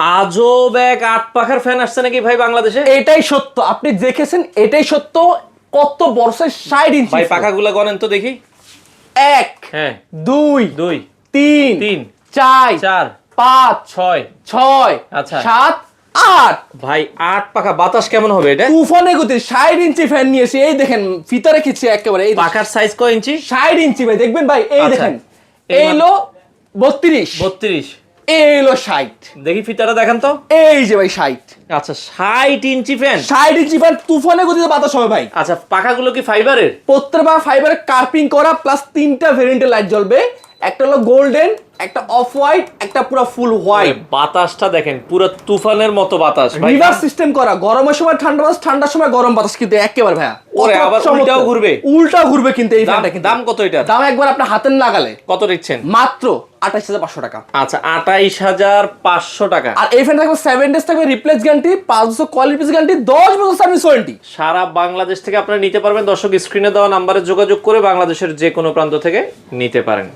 আজব এক আট পাখার ফ্যান আসছে নাকি ভাই বাংলাদেশে? এটাই সত্য। আপনি দেখেছেন এটাই সত্য। কত বর্ষের ষাট ইঞ্চি ভাই পাখাগুলো গনেন তো দেখি। এক হ্যাঁ। দুই দুই তিন তিন চার চার পাঁচ ছয় ছয় আচ্ছা। সাত আট। ভাই আট পাখা বাতাস কেমন হবে এটা? তুফানে গতি ষাট ইঞ্চি ফ্যান নিয়েছি এই দেখেন ফিতা রেখেছি একেবারে এই পাখার সাইজ কয় ইঞ্চি ষাট ইঞ্চি ভাই দেখবেন ভাই এই আচ্ছা। দেখেন। এই এই হলো বত্রিশ। বত্রিশ। এই হলো ষাট। দেখি ফিতাটা দেখান তো। এই যে ভাই ষাট। আচ্ছা ষাট ইঞ্চি ফ্যান ষাট ইঞ্চি ফ্যান তুফানে গতিতে বাতাস হবে ভাই। আচ্ছা পাখাগুলো কি ফাইবারের প্রত্যেক ফাইবারের কার্পিং করা প্লাস তিনটা ভেরিয়েন্টের লাইট জ্বলবে। একটা হলো গোল্ডেন একটা অফ হোয়াইট একটা পুরো ফুল হোয়াইট বাতাসটা দেখেন পুরো তুফানের মতো বাতাস রিভার্স সিস্টেম করা। গরমের সময় ঠান্ডা বাতাস ঠান্ডার সময় গরম বাতাস কিন্তু একেবারে ভাইয়া। ওরে, আবার উল্টাও ঘুরবে? উল্টাও ঘুরবে কিন্তু এই ফ্যানটা কিন্তু। দাম কত এটার? দাম একবার আপনার হাতের লাগালে কত দিচ্ছেন? মাত্র আঠাশ হাজার পাঁচশো টাকা। আচ্ছা আঠাইশ হাজার পাঁচশো টাকা। আর এই ফ্যান থাকবে সেভেন ডেজ থাকবে রিপ্লেস গ্যারান্টি পাঁচ বছর কোয়ালিটি গ্যারান্টি দশ বছর সার্ভিস ওয়ারেন্টি সারা বাংলাদেশ থেকে আপনারা নিতে পারবেন। দর্শক স্ক্রিনে দেওয়া নাম্বারে যোগাযোগ করে বাংলাদেশের যে কোনো প্রান্ত থেকে নিতে পারেন।